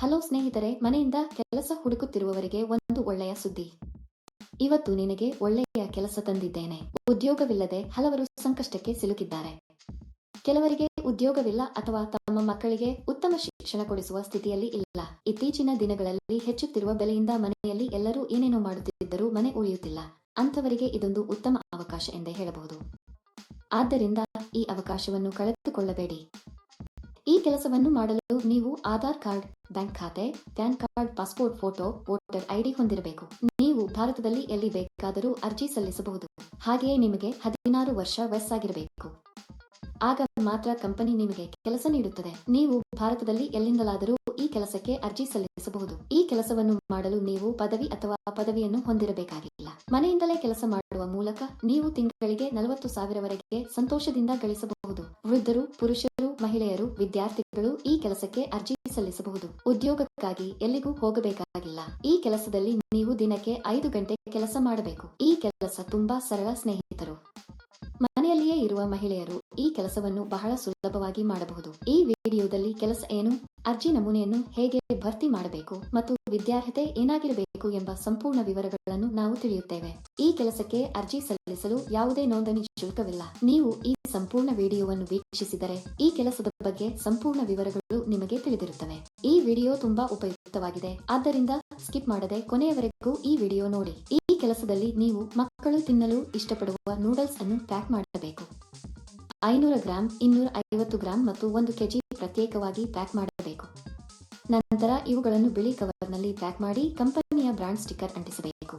Hello ಸ್ನೇಹಿತರೆ, ಮನೆಯಿಂದ ಕೆಲಸ ಹುಡುಕುತ್ತಿರುವವರಿಗೆ ಒಂದು ಒಳ್ಳೆಯ ಸುದ್ದಿ. ಇವತ್ತು ನಿನಗೆ ಒಳ್ಳೆಯ ಕೆಲಸ ತಂದಿದ್ದೇನೆ. ಉದ್ಯೋಗವಿಲ್ಲದೆ ಹಲವರು ಸಂಕಷ್ಟಕ್ಕೆ ಸಿಲುಕಿದ್ದಾರೆ. ಕೆಲವರಿಗೆ ಉದ್ಯೋಗವಿಲ್ಲ ಅಥವಾ ತಮ್ಮ ಮಕ್ಕಳಿಗೆ ಉತ್ತಮ ಶಿಕ್ಷಣ ಕೊಡಿಸುವ ಸ್ಥಿತಿಯಲ್ಲಿ ಇಲ್ಲ. ಇತ್ತೀಚಿನ ದಿನಗಳಲ್ಲಿ ಹೆಚ್ಚುತ್ತಿರುವ ಬೆಲೆಯಿಂದ ಮನೆಯಲ್ಲಿ ಎಲ್ಲರೂ ಏನೇನೋ ಮಾಡುತ್ತಿದ್ದರೂ ಮನೆ ಉಳಿಯುತ್ತಿಲ್ಲ. ಅಂಥವರಿಗೆ ಇದೊಂದು ಉತ್ತಮ ಅವಕಾಶ ಎಂದೇ ಹೇಳಬಹುದು. ಆದ್ದರಿಂದ ಈ ಅವಕಾಶವನ್ನು ಕಳೆದುಕೊಳ್ಳಬೇಡಿ. ಈ ಕೆಲಸವನ್ನು ಮಾಡಲು ನೀವು ಆಧಾರ್ ಕಾರ್ಡ್, ಬ್ಯಾಂಕ್ ಖಾತೆ, PAN card, passport photo, voter ID ಹೊಂದಿರಬೇಕು. ನೀವು ಭಾರತದಲ್ಲಿ ಎಲ್ಲಿ ಬೇಕಾದರೂ ಅರ್ಜಿ ಸಲ್ಲಿಸಬಹುದು. ಹಾಗೆಯೇ ನಿಮಗೆ ಹದಿನಾರು ವರ್ಷ ವಯಸ್ಸಾಗಿರಬೇಕು. ಆಗ ಮಾತ್ರ ಕಂಪನಿ ನಿಮಗೆ ಕೆಲಸ ನೀಡುತ್ತದೆ. ನೀವು ಭಾರತದಲ್ಲಿ ಎಲ್ಲಿಂದಲಾದರೂ ಈ ಕೆಲಸಕ್ಕೆ ಅರ್ಜಿ ಸಲ್ಲಿಸಬಹುದು. ಈ ಕೆಲಸವನ್ನು ಮಾಡಲು ನೀವು ಪದವಿ ಅಥವಾ ಪದವಿಯನ್ನು ಹೊಂದಿರಬೇಕಾಗಿಲ್ಲ. ಮನೆಯಿಂದಲೇ ಕೆಲಸ ಮಾಡುವ ಮೂಲಕ ನೀವು ತಿಂಗಳಿಗೆ ನಲವತ್ತು ಸಾವಿರವರೆಗೆ ಸಂತೋಷದಿಂದ ಗಳಿಸಬಹುದು. ವೃದ್ಧರು, ಪುರುಷರು, ಮಹಿಳೆಯರು, ವಿದ್ಯಾರ್ಥಿಗಳು ಈ ಕೆಲಸಕ್ಕೆ ಅರ್ಜಿ ಸಲ್ಲಿಸಬಹುದು. ಉದ್ಯೋಗಕ್ಕಾಗಿ ಎಲ್ಲಿಗೂ ಹೋಗಬೇಕಾಗಿಲ್ಲ. ಈ ಕೆಲಸದಲ್ಲಿ ನೀವು ದಿನಕ್ಕೆ ಐದು ಗಂಟೆ ಕೆಲಸ ಮಾಡಬೇಕು. ಈ ಕೆಲಸ ತುಂಬಾ ಸರಳ ಸ್ನೇಹಿತರು. ಮನೆಯಲ್ಲಿಯೇ ಇರುವ ಮಹಿಳೆಯರು ಈ ಕೆಲಸವನ್ನು ಬಹಳ ಸುಲಭವಾಗಿ ಮಾಡಬಹುದು. ಈ ವಿಡಿಯೋದಲ್ಲಿ ಕೆಲಸ ಏನು, ಅರ್ಜಿ ನಮೂನೆಯನ್ನು ಹೇಗೆ ಭರ್ತಿ ಮಾಡಬೇಕು ಮತ್ತು ವಿದ್ಯಾರ್ಹತೆ ಏನಾಗಿರಬೇಕು ಎಂಬ ಸಂಪೂರ್ಣ ವಿವರಗಳನ್ನು ನಾವು ತಿಳಿಯುತ್ತೇವೆ. ಈ ಕೆಲಸಕ್ಕೆ ಅರ್ಜಿ ಸಲ್ಲಿಸಲು ಯಾವುದೇ ನೋಂದಣಿ ಶುಲ್ಕವಿಲ್ಲ. ನೀವು ಈ ಸಂಪೂರ್ಣ ವಿಡಿಯೋವನ್ನು ವೀಕ್ಷಿಸಿದರೆ ಈ ಕೆಲಸದ ಬಗ್ಗೆ ಸಂಪೂರ್ಣ ವಿವರಗಳು ನಿಮಗೆ ತಿಳಿದಿರುತ್ತವೆ. ಈ ವಿಡಿಯೋ ತುಂಬಾ ಉಪಯುಕ್ತವಾಗಿದೆ. ಆದ್ದರಿಂದ ಸ್ಕಿಪ್ ಮಾಡದೆ ಕೊನೆಯವರೆಗೂ ಈ ವಿಡಿಯೋ ನೋಡಿ. ಈ ಕೆಲಸದಲ್ಲಿ ನೀವು ಮಕ್ಕಳು ತಿನ್ನಲು ಇಷ್ಟಪಡುವ ನೂಡಲ್ಸ್ ಅನ್ನು ಪ್ಯಾಕ್ ಮಾಡಬೇಕು. ಐನೂರ ಗ್ರಾಂ ಇನ್ನೂರ ಐವತ್ತು ಗ್ರಾಂ ಮತ್ತು ಒಂದು ಕೆಜಿ ಪ್ರತ್ಯೇಕವಾಗಿ ಪ್ಯಾಕ್ ಮಾಡಬೇಕು. ನಂತರ ಇವುಗಳನ್ನು ಬಿಳಿ ಕವರ್ನಲ್ಲಿ ಪ್ಯಾಕ್ ಮಾಡಿ ಕಂಪನಿಯ ಬ್ರಾಂಡ್ ಸ್ಟಿಕ್ಕರ್ ಅಂಟಿಸಬೇಕು.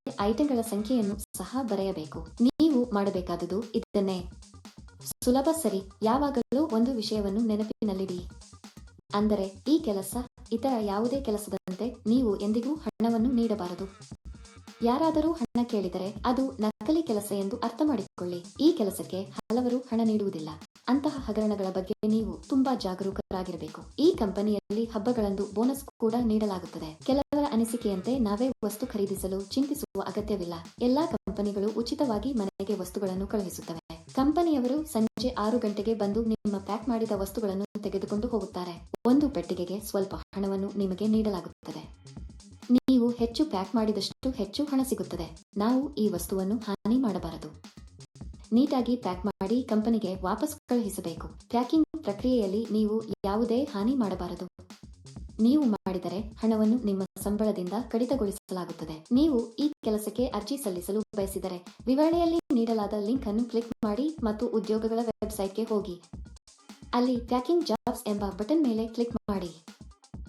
ಐಟಂಗಳ ಸಂಖ್ಯೆಯನ್ನು ಸಹ ಬರೆಯಬೇಕು. ನೀವು ಮಾಡಬೇಕಾದುದು ಇದನ್ನೇ. ಸುಲಭ ಸರಿ, ಯಾವಾಗಲೂ ಒಂದು ವಿಷಯವನ್ನು ನೆನಪಿನಲ್ಲಿಡಿ. ಅಂದರೆ ಈ ಕೆಲಸ ಇತರ ಯಾವುದೇ ಕೆಲಸದಂತೆ ನೀವು ಎಂದಿಗೂ ಹಣವನ್ನು ನೀಡಬಾರದು. ಯಾರಾದರೂ ಹಣ ಕೇಳಿದರೆ ಅದು ನಕಲಿ ಕೆಲಸ ಎಂದು ಅರ್ಥ ಮಾಡಿಕೊಳ್ಳಿ ಈ ಕೆಲಸಕ್ಕೆ ಹಲವರು ಹಣ ನೀಡುವುದಿಲ್ಲ. ಅಂತಹ ಹಗರಣಗಳ ಬಗ್ಗೆ ನೀವು ತುಂಬಾ ಜಾಗರೂಕರಾಗಿರಬೇಕು. ಈ ಕಂಪನಿಯಲ್ಲಿ ಹಬ್ಬಗಳಂದು ಬೋನಸ್ ಕೂಡ ನೀಡಲಾಗುತ್ತದೆ. ಕೆಲವರ ಅನಿಸಿಕೆಯಂತೆ ನಾವೇ ವಸ್ತು ಖರೀದಿಸಲು ಚಿಂತಿಸುವ ಅಗತ್ಯವಿಲ್ಲ. ಎಲ್ಲಾ ಕಂಪನಿಗಳು ಉಚಿತವಾಗಿ ಮನೆಗೆ ವಸ್ತುಗಳನ್ನು ಕಳುಹಿಸುತ್ತವೆ. ಕಂಪನಿಯವರು ಸಂಜೆ ಆರು ಗಂಟೆಗೆ ಬಂದು ನಿಮ್ಮ ಪ್ಯಾಕ್ ಮಾಡಿದ ವಸ್ತುಗಳನ್ನು ತೆಗೆದುಕೊಂಡು ಹೋಗುತ್ತಾರೆ. ಒಂದು ಪೆಟ್ಟಿಗೆಗೆ ಸ್ವಲ್ಪ ಹಣವನ್ನು ನಿಮಗೆ ನೀಡಲಾಗುತ್ತದೆ. ನೀವು ಹೆಚ್ಚು ಪ್ಯಾಕ್ ಮಾಡಿದಷ್ಟು ಹೆಚ್ಚು ಹಣ ಸಿಗುತ್ತದೆ. ನಾವು ಈ ವಸ್ತುವನ್ನು ಹಾನಿ ಮಾಡಬಾರದು. ನೀಟಾಗಿ ಪ್ಯಾಕ್ ಮಾಡಿ ಕಂಪನಿಗೆ ವಾಪಸ್ ಕಳುಹಿಸಬೇಕು. ಪ್ಯಾಕಿಂಗ್ ಪ್ರಕ್ರಿಯೆಯಲ್ಲಿ ನೀವು ಯಾವುದೇ ಹಾನಿ ಮಾಡಬಾರದು. ನೀವು ಮಾಡಿದರೆ ಹಣವನ್ನು ನಿಮ್ಮ ಸಂಬಳದಿಂದ ಕಡಿತಗೊಳಿಸಲಾಗುತ್ತದೆ. ನೀವು ಈ ಕೆಲಸಕ್ಕೆ ಅರ್ಜಿ ಸಲ್ಲಿಸಲು ಬಯಸಿದರೆ ವಿವರಣೆಯಲ್ಲಿ ನೀಡಲಾದ ಲಿಂಕ್ ಅನ್ನು ಕ್ಲಿಕ್ ಮಾಡಿ ಮತ್ತು ಉದ್ಯೋಗಗಳ ವೆಬ್ಸೈಟ್ಗೆ ಹೋಗಿ. ಅಲ್ಲಿ ಪ್ಯಾಕಿಂಗ್ ಜಾಬ್ಸ್ ಎಂಬ ಬಟನ್ ಮೇಲೆ ಕ್ಲಿಕ್ ಮಾಡಿ.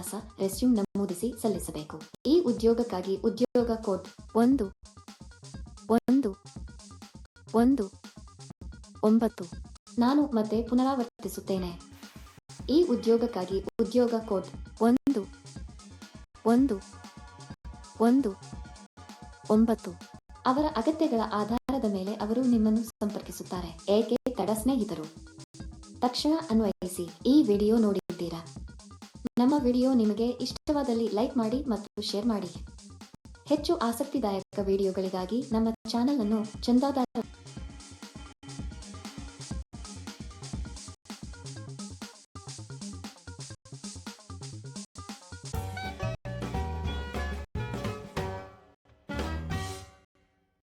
ವಿಳಾಸ ರೆಸ್ಯೂಮ್ ನಮೂದಿಸಿ ಸಲ್ಲಿಸಬೇಕು. ಈ ಉದ್ಯೋಗಕ್ಕಾಗಿ ಉದ್ಯೋಗ ಕೋಡ್ ಒಂದು ಒಂದು ಒಂದು, ಒಂಬತ್ತು. ನಾನು ಮತ್ತೆ ಪುನರಾವರ್ತಿಸುತ್ತೇನೆ. ಈ ಉದ್ಯೋಗಕ್ಕಾಗಿ ಉದ್ಯೋಗ ಕೋಡ್ ಒಂದು ಒಂದು ಒಂದು, ಒಂಬತ್ತು. ಅವರ ಅಗತ್ಯಗಳ ಆಧಾರದ ಮೇಲೆ ಅವರು ನಿಮ್ಮನ್ನು ಸಂಪರ್ಕಿಸುತ್ತಾರೆ. ಏಕೆ ತಡ ಸ್ನೇಹಿತರು? ತಕ್ಷಣ ಅನ್ವಯಿಸಿ. ಈ ವಿಡಿಯೋ ನೋಡಿದ್ದೀರಾ? ನಮ್ಮ ವಿಡಿಯೋ ನಿಮಗೆ ಇಷ್ಟವಾದಲ್ಲಿ ಲೈಕ್ ಮಾಡಿ ಮತ್ತು ಶೇರ್ ಮಾಡಿ. ಹೆಚ್ಚು ಆಸಕ್ತಿದಾಯಕ ವಿಡಿಯೋಗಳಿಗಾಗಿ ನಮ್ಮ ಚಾನಲ್ ಅನ್ನು ಚಂದಾದಾರ